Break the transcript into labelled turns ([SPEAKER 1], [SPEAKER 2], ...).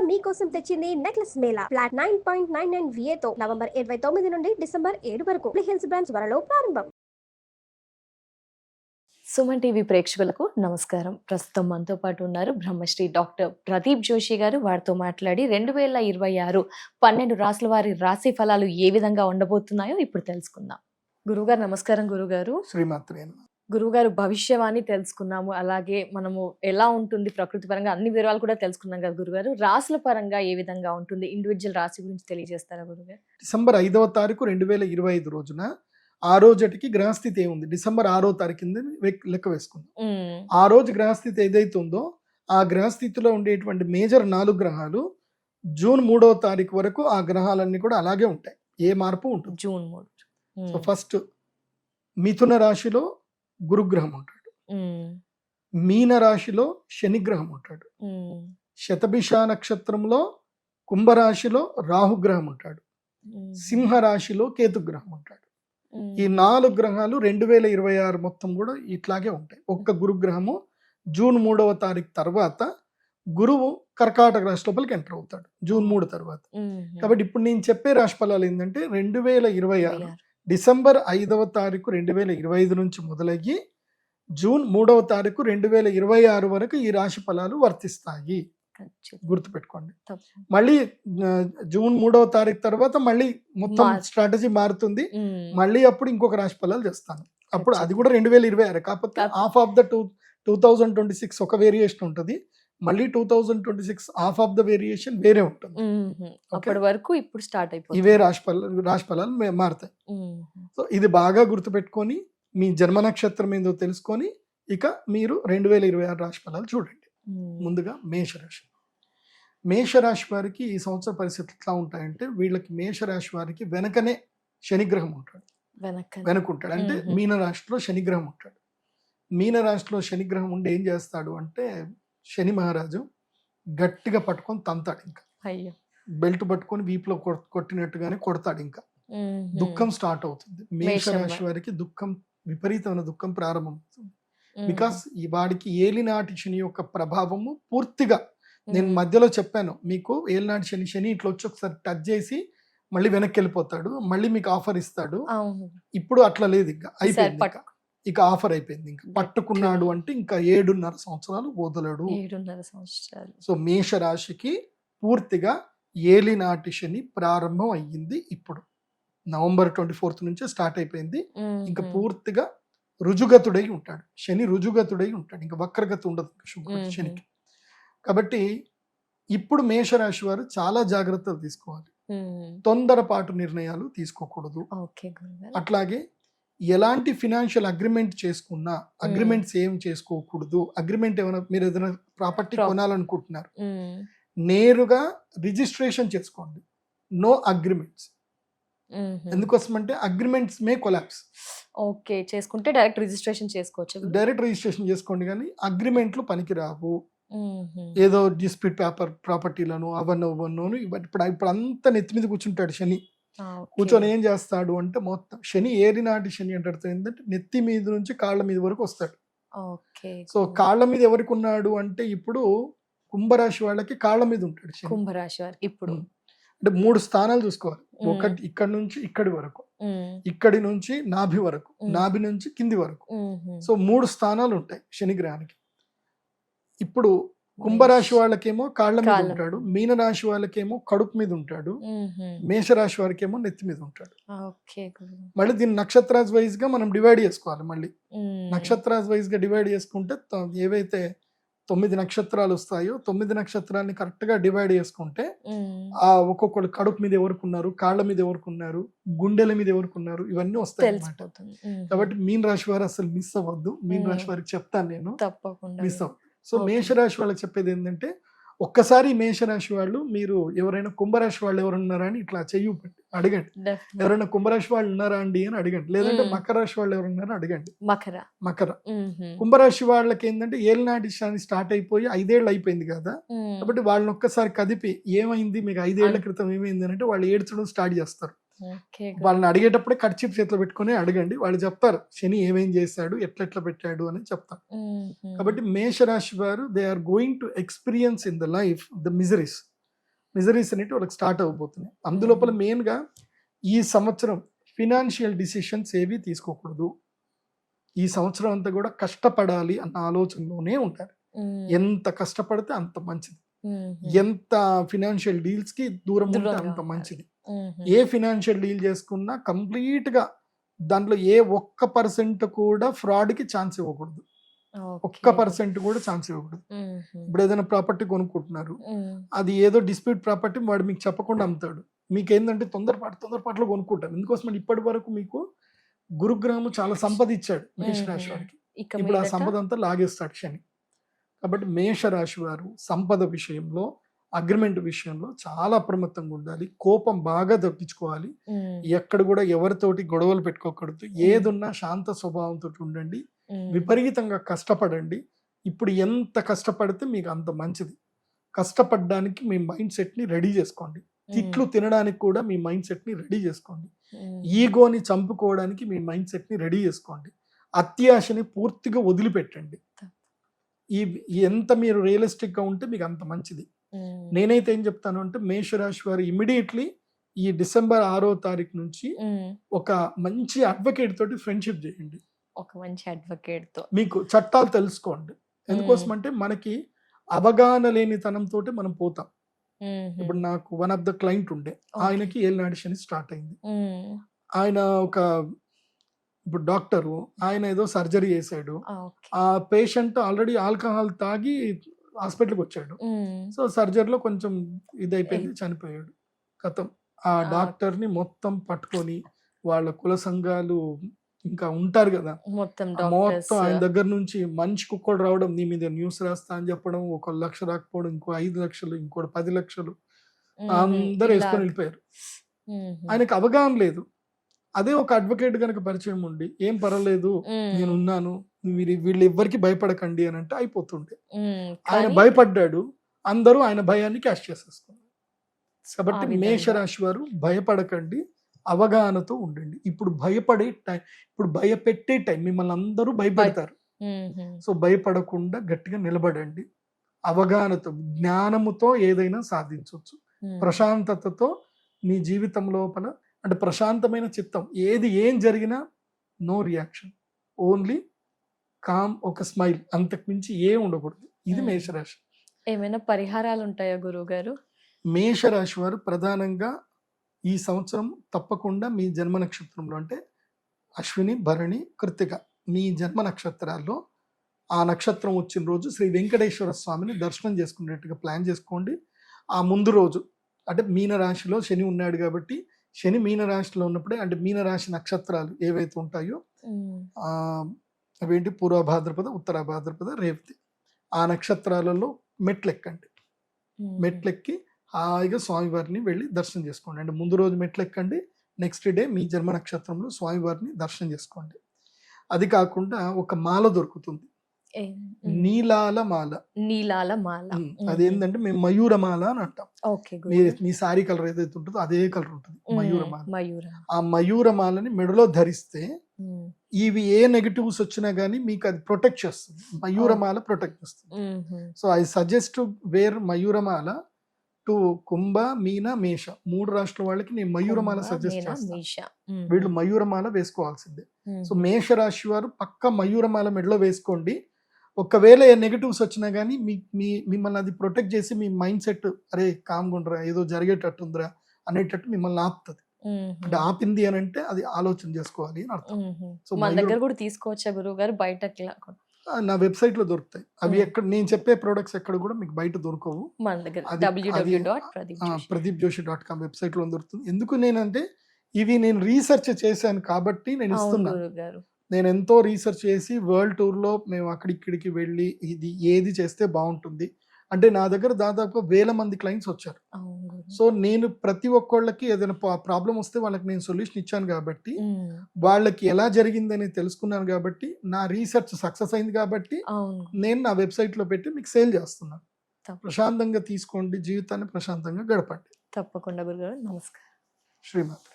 [SPEAKER 1] మీకోసం తెచ్చింది necklace Mela. Flat nine point nine నైన్తో నవంబర్ ఇరవై తొమ్మిది నుండి డిసెంబర్ ఏడు వరకు హిల్స్ బ్రాంచ్ త్వరలో ప్రారంభం.
[SPEAKER 2] సుమన్ టీవీ ప్రేక్షకులకు నమస్కారం. ప్రస్తుతం మనతో పాటు ఉన్నారు బ్రహ్మశ్రీ డాక్టర్ ప్రదీప్ జోషి గారు. వారితో మాట్లాడి రెండు వేల ఇరవై ఆరు పన్నెండు రాసుల వారి రాశి ఫలాలు ఏ విధంగా ఉండబోతున్నాయో ఇప్పుడు తెలుసుకుందాం. గురువుగారు నమస్కారం గురుగారు
[SPEAKER 3] శ్రీమాత్రే.
[SPEAKER 2] గురువుగారు భవిష్యవాణి తెలుసుకున్నాము. అలాగే మనము ఎలా ఉంటుంది ప్రకృతి పరంగా అన్ని వివరాలు కూడా తెలుసుకున్నాం కదా గురుగారు రాసుల పరంగా ఏ విధంగా ఉంటుంది? ఇండివిజువల్ రాశి గురించి తెలియజేస్తారా గురుగారు
[SPEAKER 3] డిసెంబర్ ఐదవ తారీఖు రెండు వేల ఇరవై ఐదు రోజున ఆ రోజుటికి గ్రహస్థితి ఏముంది? డిసెంబర్ ఆరో తారీఖు లెక్క వేసుకుందాం. ఆ రోజు గ్రహస్థితి ఏదైతే ఉందో ఆ గ్రహస్థితిలో ఉండేటువంటి మేజర్ నాలుగు గ్రహాలు జూన్ మూడవ తారీఖు వరకు ఆ గ్రహాలన్నీ కూడా అలాగే ఉంటాయి. ఏ మార్పు ఉంటుంది?
[SPEAKER 2] జూన్ మూడు.
[SPEAKER 3] సో ఫస్ట్ మిథున రాశిలో గురుగ్రహం ఉంటాడు మీన రాశిలో శనిగ్రహం ఉంటాడు శతభిష నక్షత్రంలో కుంభరాశిలో రాహుగ్రహం ఉంటాడు
[SPEAKER 2] ఉమ్,
[SPEAKER 3] సింహ రాశిలో కేతుగ్రహం ఉంటాడు ఈ నాలుగు గ్రహాలు రెండు వేల ఇరవై ఆరు మొత్తం కూడా ఇట్లాగే ఉంటాయి. ఒక్క గురుగ్రహము జూన్ మూడవ తారీఖు తర్వాత గురువు కర్కాటక రాశి లోపలికి ఎంటర్ అవుతాడు జూన్ మూడు తర్వాత. కాబట్టి ఇప్పుడు నేను చెప్పే రాశి ఫలాలు ఏంటంటే రెండు వేల ఇరవై ఆరు. డిసెంబర్ ఐదవ తారీఖు రెండు వేల ఇరవై ఐదు నుంచి మొదలయ్యి జూన్ మూడవ తారీఖు రెండు వేల ఇరవై ఆరు వరకు ఈ రాశి ఫలాలు వర్తిస్తాయి. గుర్తుపెట్టుకోండి. మళ్ళీ జూన్ మూడవ తారీఖు తర్వాత మళ్ళీ మొత్తం స్ట్రాటజీ మారుతుంది. మళ్ళీ అప్పుడు ఇంకొక రాశి ఫలాలు చేస్తాను అప్పుడు అది. కూడా రెండు వేల ఇరవై ఆరు. కాకపోతే
[SPEAKER 2] కాకపోతే-
[SPEAKER 3] half of the two two thousand twenty six ఒక వేరియేషన్ ఉంటుంది. మళ్ళీ two thousand twenty six half of the variation వేరే ఉంటుంది.
[SPEAKER 2] అప్పటి వరకు ఇప్పుడు స్టార్ట్ అయిపోతుంది.
[SPEAKER 3] ఇవే రాశి ఫలాలు రాశి ఫలాలు మే- మారుతాయి. సో ఇది బాగా గుర్తుపెట్టుకొని మీ జన్మ నక్షత్రం ఏందో తెలుసుకొని ఇక మీరు రెండు వేల ఇరవై ఆరు రాశి ఫలాలు చూడండి ముందుగా మేషరాశి. మేషరాశి వారికి ఈ సంవత్సర పరిస్థితులు ఎట్లా ఉంటాయంటే వీళ్ళకి మేషరాశి వారికి వెనకనే శనిగ్రహం ఉంటాడు.
[SPEAKER 2] వెనక
[SPEAKER 3] వెనుకుంటాడు. అంటే. మీన రాశిలో శనిగ్రహం ఉంటాడు. మీన రాశిలో శనిగ్రహం ఉండి ఏం చేస్తాడు అంటే శని మహారాజు గట్టిగా పట్టుకొని తంతాడు ఇంకా.
[SPEAKER 2] అయ్యో.
[SPEAKER 3] బెల్ట్ పట్టుకొని వీపులో కొట్- కొట్టినట్టుగానే కొడతాడు ఇంకా. దుఃఖం స్టార్ట్ అవుతుంది. మేష
[SPEAKER 2] మేషం
[SPEAKER 3] రాశి
[SPEAKER 2] వా-
[SPEAKER 3] వారికి దుఃఖం విపరీతమైన దుఃఖం ప్రారంభమవుతుంది
[SPEAKER 2] ఉమ్,
[SPEAKER 3] బికాస్ ఈ వాడికి ఏలినాటి శని యొక్క ప్రభావము పూర్తిగా నేను మధ్యలో చెప్పాను. మీకు ఏలినాటి శని శని ఇట్లా వచ్చి ఒకసారి టచ్ చేసి మళ్ళీ వెనక్కి వెళ్ళిపోతాడు. మళ్ళీ మీకు ఆఫర్ ఇస్తాడు. ఇప్పుడు అట్లా లేదు ఇంకా. అయిపోయింది ఇంకా. ఆఫర్ అయిపోయింది. ఇంకా పట్టుకున్నాడు అంటే ఇంకా ఏడున్నర సంవత్సరాలు వదలడు.
[SPEAKER 2] ఏడున్నర సంవత్సరాలు.
[SPEAKER 3] సో మేష రాశికి పూర్తిగా ఏలినాటి శని ప్రారంభం అయ్యింది ఇప్పుడు. నవంబర్ ట్వంటీ ఫోర్త్ నుంచే స్టార్ట్ అయిపోయింది. ఇంకా పూర్తిగా రుజుగతుడై ఉంటాడు. శని రుజుగతుడై ఉంటాడు. ఇంకా వక్రగతి ఉండదు శుక్రుడి. శనికి. కాబట్టి ఇప్పుడు మేషరాశి వారు చాలా జాగ్రత్తలు తీసుకోవాలి. తొందరపాటు నిర్ణయాలు తీసుకోకూడదు. అట్లాగే ఎలాంటి ఫినాన్షియల్ అగ్రిమెంట్ చేసుకున్నా అగ్రిమెంట్స్ ఏం చేసుకోకూడదు. అగ్రిమెంట్ ఏమైనా మీరు ఏదైనా ప్రాపర్టీ కొనాలనుకుంటున్నారు. నేరుగా రిజిస్ట్రేషన్ చేసుకోండి. No agreements. ఎందుకోసం అంటే అగ్రిమెంట్స్ మే కొలాప్స్.
[SPEAKER 2] ఓకే చేసుకుంటే డైరెక్ట్ రిజిస్ట్రేషన్ చేసుకోవచ్చు.
[SPEAKER 3] డైరెక్ట్ రిజిస్ట్రేషన్ చేసుకోండి కానీ అగ్రిమెంట్లు పనికిరావు. ఏదో డిస్ప్యూట్ పేపర్ ప్రాపర్టీలను అవన్నో అవన్నో ఇవ- ఇప్పుడు ఇప్పుడు అంతా నెత్తి మీద కూర్చుంటాడు శని. కూర్చొని ఏం చేస్తాడు అంటే మొత్తం శని ఏరినాటి శని అంటే అర్థం ఏంటంటే నెత్తి మీద నుంచి కాళ్ళ మీద వరకు వస్తాడు. సో కాళ్ళ మీద ఎవరికి ఉన్నాడు అంటే ఇప్పుడు కుంభరాశి వాళ్ళకి కాళ్ళ మీద ఉంటాడు శని.
[SPEAKER 2] కుంభరాశి వారికి ఇప్పుడు.
[SPEAKER 3] అంటే మూడు స్థానాలు చూసుకోవాలి. ఒకటి ఇక్కడి నుంచి ఇక్కడి వరకు. ఇక్కడి నుంచి నాభి వరకు. నాభి నుంచి కింది వరకు. సో మూడు స్థానాలు ఉంటాయి శని గ్రహానికి. ఇప్పుడు కుంభరాశి వాళ్ళకేమో కాళ్ళ మీద ఉంటాడు మీనరాశి వాళ్ళకేమో కడుపు మీద ఉంటాడు. మేషరాశి వారికేమో నెత్తి మీద ఉంటాడు. మళ్ళీ దీన్ని నక్షత్రాజ్ వైజ్గా మనం డివైడ్ చేసుకోవాలి మళ్ళీ. నక్షత్రాజ్ వైజ్గా డివైడ్ చేసుకుంటే ఏవైతే తొమ్మిది నక్షత్రాలు వస్తాయో తొమ్మిది నక్షత్రాలని కరెక్ట్గా డివైడ్ చేసుకుంటే ఆ ఒక్కొక్కరు కడుపు మీద ఎవరికి ఉన్నారు కాళ్ళ మీద ఎవరికి ఉన్నారు గుండెల మీద ఎవరికి ఉన్నారు ఇవన్నీ వస్తాయి కాబట్టి మీన రాశి వారు అసలు మిస్ అవ్వద్దు. మీన. రాశి వారికి చెప్తాను నేను. మిస్ అవ్వదు సో. మేషరాశి వాళ్ళకి చెప్పేది ఏంటంటే ఒక్కసారి మేషరాశి వాళ్ళు మీరు ఎవరైనా కుంభరాశి వాళ్ళు ఎవరు ఉన్నారా అని ఇట్లా చెయ్యి అడగండి. ఎవరైనా కుంభరాశి వాళ్ళు ఉన్నారా అండి అని అడగండి. లేదంటే. మకర రాశి వాళ్ళు ఎవరు ఉన్నారో అడగండి.
[SPEAKER 2] మకర.
[SPEAKER 3] మకర. కుంభరాశి వాళ్ళకి ఏంటంటే ఏలినాటి శని స్టార్ట్ అయిపోయి ఐదేళ్ళు అయిపోయింది కదా. కాబట్టి వాళ్ళని ఒక్కసారి కదిపి ఏమైంది? మీకు ఐదేళ్ళ
[SPEAKER 2] అన్-
[SPEAKER 3] క్రితం ఏమైంది అంటే వాళ్ళు ఏడ్చడం స్టార్ట్ చేస్తారు. వాళ్ళని అడిగేటప్పుడే కర్చీప్ చేతిలో పెట్టుకుని అడగండి. వాళ్ళు చెప్తారు శని ఏమేం చేశాడు ఎట్లెట్లా పెట్టాడు అని చెప్తారు. కాబట్టి మేషరాశి వారు they are going to experience in the life the miseries miseries అనేవి వాళ్ళకి స్టార్ట్ అయిపోతున్నాయి అందులోపల మెయిన్గా ఈ సంవత్సరం ఫినాన్షియల్ డిసిషన్స్ ఏవి తీసుకోకూడదు. ఈ సంవత్సరం అంతా కూడా కష్టపడాలి అన్న ఆలోచనలోనే ఉంటారు. ఎంత కష్టపడితే అంత మంచిది. ఎంత ఫినాన్షియల్ డీల్స్కి దూరం ఉంటే అంత. మంచిది. ఏ ఫినాన్షియల్ డీల్ చేసుకున్నా కంప్లీట్గా దాంట్లో ఏ ఒక్క పర్సెంట్ కూడా ఫ్రాడ్కి ఛాన్స్ ఇవ్వకూడదు. ఒక్క పర్సెంట్ కూడా ఛాన్స్ ఇవ్వకూడదు. ఇప్పుడు ఏదైనా ప్రాపర్టీ కొనుక్కుంటున్నారు అది ఏదో డిస్ప్యూట్ ప్రాపర్టీ వాడు మీకు చెప్పకుండా అమ్ముతాడు. మీకు ఏంటంటే తొందరపాటు తొందరపాటులో కొనుక్కుంటారు. ఎందుకోసం ఇప్పటి వరకు మీకు గురుగ్రహము చాలా సంపద ఇచ్చాడు మేషరాశి. వారికి ఇప్పుడు ఆ? సంపద అంతా లాగేస్తాడు శని. కాబట్టి మేషరాశి వారు సంపద విషయంలో అగ్రిమెంట్ విషయంలో చాలా అప్రమత్తంగా ఉండాలి. కోపం బాగా తగ్గించుకోవాలి
[SPEAKER 2] ఉమ్,
[SPEAKER 3] ఎక్కడ కూడా ఎవరితోటి గొడవలు పెట్టుకోకూడదు. ఏదున్నా శాంత స్వభావంతో ఉండండి. విపరీతంగా కష్టపడండి. ఇప్పుడు ఎంత కష్టపడితే మీకు అంత మంచిది. కష్టపడడానికి మీ మైండ్ సెట్ని రెడీ చేసుకోండి. తిట్లు తినడానికి కూడా మీ మైండ్ సెట్ని రెడీ చేసుకోండి. ఈగోని చంపుకోవడానికి మీ మైండ్ సెట్ని రెడీ చేసుకోండి. అత్యాశని పూర్తిగా వదిలిపెట్టండి. ఈ ఎంత మీరు రియలిస్టిక్గా ఉంటే మీకు అంత మంచిది. నేనైతే ఏం చెప్తాను అంటే మేషరాశి వారు ఇమీడియట్లీ ఈ డిసెంబర్ ఆరో తారీఖు నుంచి ఒక మంచి అడ్వకేట్ తోటి ఫ్రెండ్షిప్ చేయండి.
[SPEAKER 2] ఒక మంచి అడ్వకేట్తో.
[SPEAKER 3] మీకు చట్టాలు తెలుసుకోండి. ఎందుకోసం అంటే మనకి అవగాహన లేనితనంతో మనం పోతాం. ఇప్పుడు నాకు వన్ ఆఫ్ ద క్లయింట్ ఉండే. ఆయనకి ఏలినాడి శని స్టార్ట్ అయింది. ఆయన ఒక ఇప్పుడు డాక్టరు ఆయన ఏదో సర్జరీ చేశాడు.
[SPEAKER 2] ఆ
[SPEAKER 3] పేషెంట్ ఆల్రెడీ ఆల్కహాల్ తాగి హాస్పిటల్కి వచ్చాడు. సో సర్జరీలో కొంచెం ఇదైపోయింది చనిపోయాడు. కథం ఆ
[SPEAKER 2] ఆ.
[SPEAKER 3] డాక్టర్ని మొత్తం పట్టుకొని వాళ్ళ కుల సంఘాలు ఇంకా ఉంటారు కదా.
[SPEAKER 2] మొత్తం
[SPEAKER 3] మొత్తం ఆయన దగ్గర నుంచి మంచి కుక్కడు రావడం నీ మీద న్యూస్ రాస్తా అని చెప్పడం ఒక లక్ష రాకపోవడం ఇంకో ఐదు లక్షలు ఇంకోటి పది లక్షలు. అందరు వేసుకొని వెళ్ళిపోయారు. ఆయనకు అవగాహన లేదు. అదే ఒక అడ్వకేట్ కనుక పరిచయం ఉండి ఏం పర్వాలేదు నేను ఉన్నాను మీరు వీళ్ళు ఎవ్వరికి భయపడకండి అని అంటే అయిపోతుండే. ఆయన భయపడ్డాడు. అందరూ ఆయన భయాన్ని క్యాష్ చేసేసుకున్నారు. కాబట్టి. మేషరాశి వారు భయపడకండి అవగాహనతో ఉండండి. ఇప్పుడు భయపడే టైం ఇప్పుడు భయపెట్టే టైం మిమ్మల్ని అందరూ భయపెడతారు. సో భయపడకుండా గట్టిగా నిలబడండి. అవగాహనతో జ్ఞానముతో ఏదైనా సాధించవచ్చు ప్రశాంతతతో మీ జీవితం లోపల అంటే ప్రశాంతమైన చిత్తం ఏది ఏం జరిగినా నో రియాక్షన్. ఓన్లీ కామ్ ఒక స్మైల్ అంతకు మించి ఏ ఉండకూడదు. ఇది. మేషరాశి.
[SPEAKER 2] ఏమైనా పరిహారాలు ఉంటాయా గురువు గారు
[SPEAKER 3] మేషరాశి వారు ప్రధానంగా ఈ సంవత్సరం తప్పకుండా మీ జన్మ నక్షత్రంలో అంటే అశ్విని భరణి కృతిక మీ జన్మ నక్షత్రాల్లో ఆ నక్షత్రం వచ్చిన రోజు శ్రీ వెంకటేశ్వర స్వామిని దర్శనం చేసుకునేట్టుగా ప్లాన్ చేసుకోండి. ఆ ముందు రోజు అంటే మీన రాశిలో శని ఉన్నాడు కాబట్టి శని మీన రాశిలో ఉన్నప్పుడే అంటే మీన రాశి నక్షత్రాలు ఏవైతే ఉంటాయో అవేంటి? పూర్వ భాద్రపద ఉత్తర భాద్రపద రేవతి. ఆ నక్షత్రాలలో మెట్లెక్కండి. మెట్లెక్కి హాయిగా స్వామివారిని వెళ్ళి దర్శనం చేసుకోండి. అంటే ముందు రోజు మెట్లెక్కండి నెక్స్ట్ డే మీ జన్మ నక్షత్రంలో స్వామివారిని దర్శనం చేసుకోండి. అది కాకుండా ఒక మాల దొరుకుతుంది? నీలాల మాల.
[SPEAKER 2] నీలాల మాల.
[SPEAKER 3] అదేంటంటే మేము. మయూర మాల అని అంటాం.
[SPEAKER 2] ఓకే
[SPEAKER 3] మీ సారీ కలర్ ఏదైతే ఉంటుందో అదే కలర్ ఉంటుంది. మయూర మాల.
[SPEAKER 2] మయూర.
[SPEAKER 3] ఆ మయూర మాలని మెడలో ధరిస్తే ఇవి ఏ నెగటివ్స్ వచ్చినా గానీ మీకు అది ప్రొటెక్ట్ చేస్తుంది. మయూరమాల ప్రొటెక్ట్ చేస్తుంది. So I suggest wear Mayuramala to Kumbha Meena Mesha. మూడు రాష్ట్రాల వాళ్ళకి నేను మయూరమాల సజెస్ట్ చేస్తాను వీళ్ళు మయూరమాల వేసుకోవాల్సిందే. సో మేష రాశి వారు పక్క మయూరమాల మెడలో వేసుకోండి. ఒకవేళ నెగటివ్స్ వచ్చినా కానీ మీ మీ మిమ్మల్ని అది ప్రొటెక్ట్ చేసి మీ మైండ్ సెట్ అరే కామ్గా ఉండరా ఏదో జరిగేటట్టుందిరా అనేటట్టు మిమ్మల్ని ఆపుతుంది. అంటే ఆపింది అని అంటే అది ఆలోచన చేసుకోవాలి అని అర్థం. సో
[SPEAKER 2] మన దగ్గర కూడా తీసుకోవచ్చా గురువు గారు?
[SPEAKER 3] ఆ, నా వెబ్సైట్లో దొరుకుతాయి అవి. ఎక్కడ నేను చెప్పే ప్రొడక్ట్స్ ఎక్కడ కూడా మీకు బయట దొరకవు
[SPEAKER 2] మన దగ్గర ప్రదీప్ జోషి.
[SPEAKER 3] డాట్ కామ్ వెబ్సైట్లో దొరుకుతుంది ఎందుకు నేనంటే ఇవి నేను రీసెర్చ్ చేశాను కాబట్టి నేను
[SPEAKER 2] అవును
[SPEAKER 3] ఇస్తున్నా
[SPEAKER 2] గురువు గారు
[SPEAKER 3] నేను ఎంతో రీసెర్చ్ చేసి వరల్డ్ టూర్లో మేము అక్కడిక్కడికి వెళ్ళి ఇది ఏది చేస్తే బాగుంటుంది అంటే నా దగ్గర దాదాపు వేల మంది క్లయింట్స్ వచ్చారు. సో నేను ప్రతి ఒక్కళ్ళకి ఏదైనా ప్రాబ్లం వస్తే వాళ్ళకి నేను సొల్యూషన్ ఇచ్చాను కాబట్టి వాళ్ళకి ఎలా జరిగిందని తెలుసుకున్నాను కాబట్టి నా రీసెర్చ్ సక్సెస్ అయింది కాబట్టి నేను నా వెబ్సైట్లో పెట్టి మీకు సేల్ చేస్తున్నాను ప్రశాంతంగా తీసుకోండి జీవితాన్ని ప్రశాంతంగా గడపండి.
[SPEAKER 2] తప్పకుండా గురుగారు. నమస్కారం.
[SPEAKER 3] శ్రీమాత్రి.